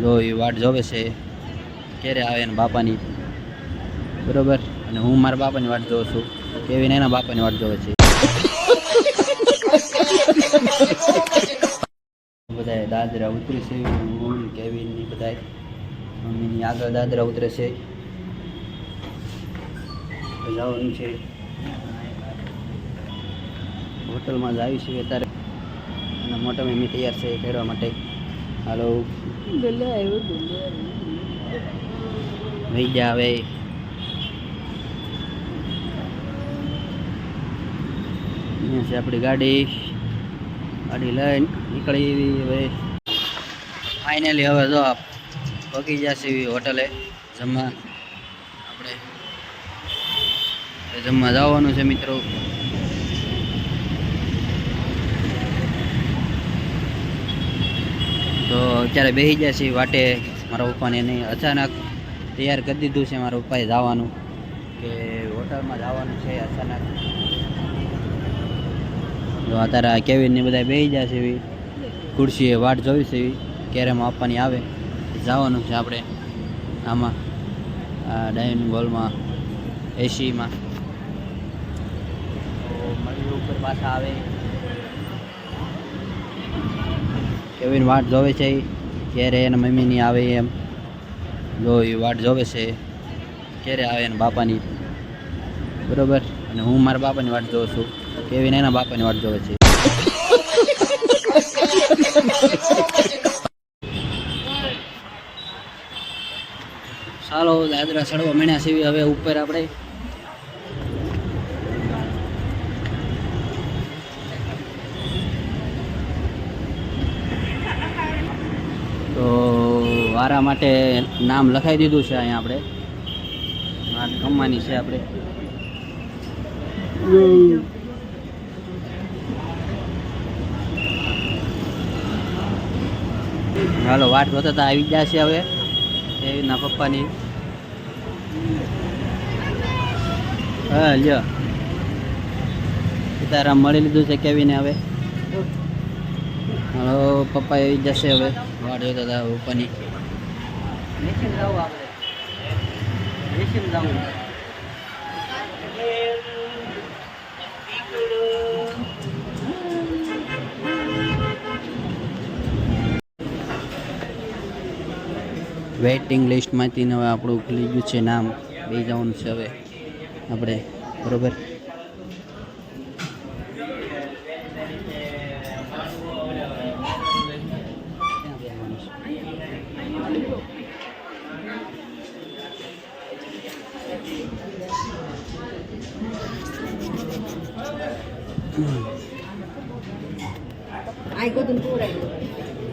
જો એ વાટ જોવે છે, ક્યારે આવે એના બાપાની? બરોબર? અને હું મારા બાપાની વાટ જોઉં છું. કેવીને એના બાપાની વાટ જોવે છે? બધાય દાદરા ઉતરે છે ને કેવિનની બધાય? મમ્મીની આગળ દાદરા ઉતરે છે. જવાનું છે. હોટલમાં જ આવી છે અત્યારે. અને મોટા મમ્મી તૈયાર છે કરવા માટે. હાલો. વહી જા હવે અહીંયા છે આપણી ગાડી. ગાડી લઈને નીકળી એવી હવે. ફાઇનલી હવે જો પગી જશે એવી હોટલે જમવા. આપણે જમવા જવાનું છે મિત્રો. તો અત્યારે બેસી ગયા છે વાટે. મારા પપ્પાને નહીં અચાનક તૈયાર કરી દીધું છે મારા પપ્પાએ જવાનું. કે હોટલમાં જવાનું છે અચાનક. તો અત્યારે આ કેવિન ને બધા બેસી ગયા છે એવી. ખુરશીએ વાટ જોઈ છે એવી. ક્યારેમાં આપવાની આવે જવાનું છે આપણે. આમાં ડાઇનિંગ હોલમાં એસીમાં તો મળીએ ઉપર પાછા આવે. કેવીન વાટ જોવે છે ક્યારે એના મમ્મીની આવે એમ? જો એ વાટ જોવે છે. ક્યારે આવે એના બાપાની? બરોબર? અને હું મારા બાપાની વાટ જોઉં છું. કેવીને એના બાપાની વાટ જોવે છે? ચાલો દાદરા ચડવા મહિના સીવી હવે ઉપર આપણે તો વારા માટે નામ લખાઈ દીધું છે અહીંયા આપણે. વાત ગમવાની છે આપણે. હાલો વાટ જોતા તા આવી ગયા છે હવે. એના પપ્પાની. હા લ્યો. સીતારામ મળી લીધું છે કેવીને હવે? હાલો પપ્પા આવી જશે હવે. વાટ જોતા હતા પપ્પાની જવું આપણે. નિશ્ચિત જવું વેઇટિંગ લિસ્ટમાંથી હવે આપણું ખુલી ગયું છે નામ. બે જવાનું છે હવે. આપણે, બરોબર?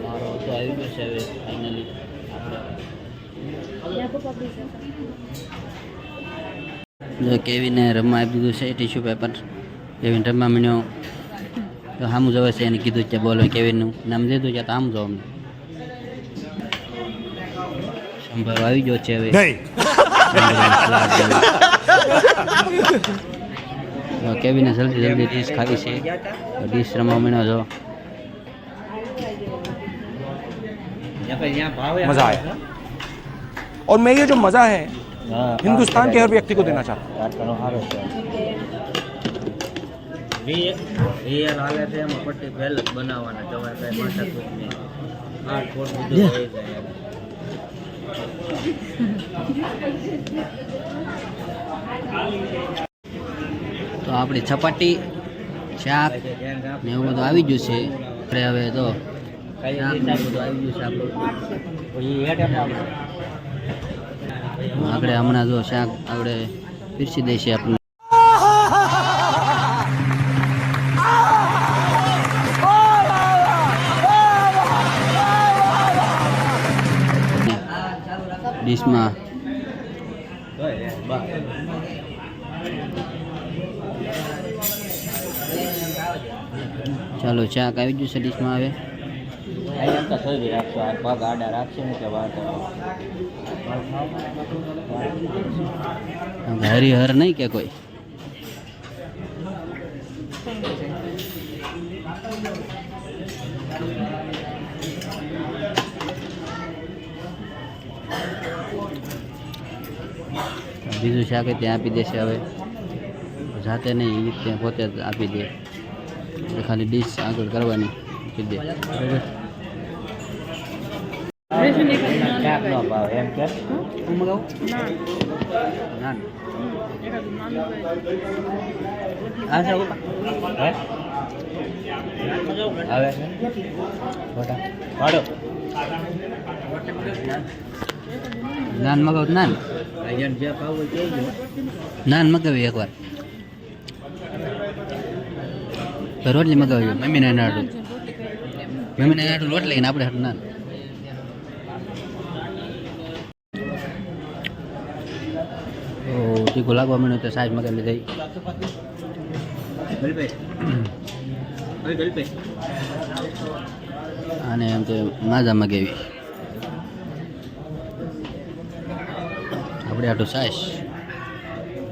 મારો તો આવી ગયો છે હવે ફાઇનલી જો કેવીને રમવા આપી દીધું છે ટીશ્યુ પેપર કેવીને રમવા મળ્યો તો સામું જવા છે એને કીધું છે બોલો કેવીનું. નામ દીધું છે તો આમ જો અમને સંભાળ આવી ગયો છે હવે. તો કેવીને જલ્દી જલ્દી ડીશ ખાવી છે તો ડીશ રમવા મીણ્યો જો मजा आया और मैं ये जो मजा है हिंदुस्तान के हर व्यक्ति को देना चाहता રિયલ તો આપણી ચપાટી, શાક ને એવું બધું આવી ગયું છે. આપણે હવે તો આપણે. હમણાં જો શાક આપણે પીરસી દઈશું આપણે. ડીશમાં ચાલો ચાક આવી ગયું છે ડીશમાં હવે. હરિહર નહીં કે કોઈ? બીજું શાક ત્યાં આપી દેશે હવે. જાતે નહીં ત્યાં રીતે પોતે આપી દે. ખાલી ડીશ આગળ કરવાની કીધી નાન મગાવ નાન. નાન મગાવી એકવાર. રોટલી મગાવી મમ્મીને નાડું મમ્મીને નાડું રોટલી ને આપણે હાટું ના ઓ તીખું લાગવા માંડ્યું તો સાઈઝ મગર લીધી અને એમ કે માજા મગાવી. આપણે આટલું સાસ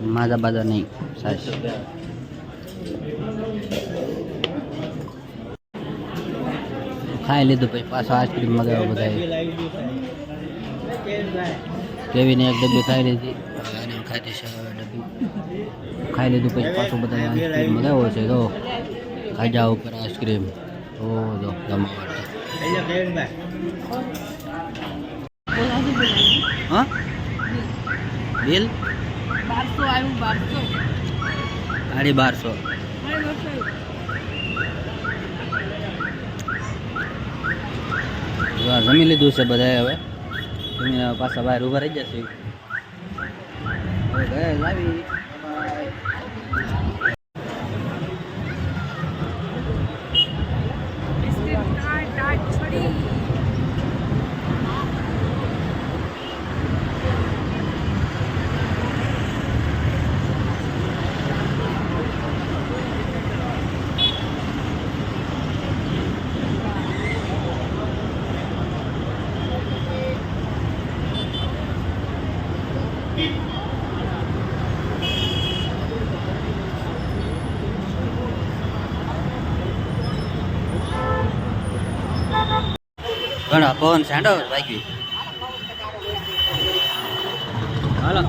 માજા બાજા નહીં સાઈઝ ખાઈ લીધું પછી પાછો આઈસ્ક્રીમ મગાવ્યો બધા કેવીને એક ડબ્બી ખાઈ લીધી. અને ખાધી છે ડબ્બી. ખાઈ લીધું પછી પાછું બધા આઈસ્ક્રીમ મગાવ્યો છે તો ખાજા ઉપર આઈસ્ક્રીમ ઓ જો જમાવટ હા? બિલ બારસો આવ્યું બારસો. સાડી બારસો જો આ જમી લીધું છે બધાએ હવે. જમીને પાછા બહાર ઊભા રહી જશે હવે ગયા લાવી ઘણા પવન સાંડો વાગ્યું. હાલો.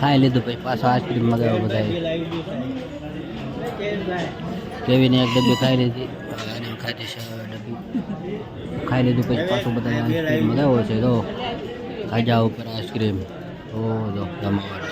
ખાઈ લીધું પછી પાછો આઈસ્ક્રીમ મગાવ્યો બધાએ. કેવીને એક ડબ્બી ખાઈ લીધી. અને ખાધી છે ડબ્બી. ખાઈ લીધું પછી પાછું બધા આઈસ્ક્રીમ મગાવ્યો છે તો ખાજા ઉપર આઈસ્ક્રીમ. ઓ જો જમાવટ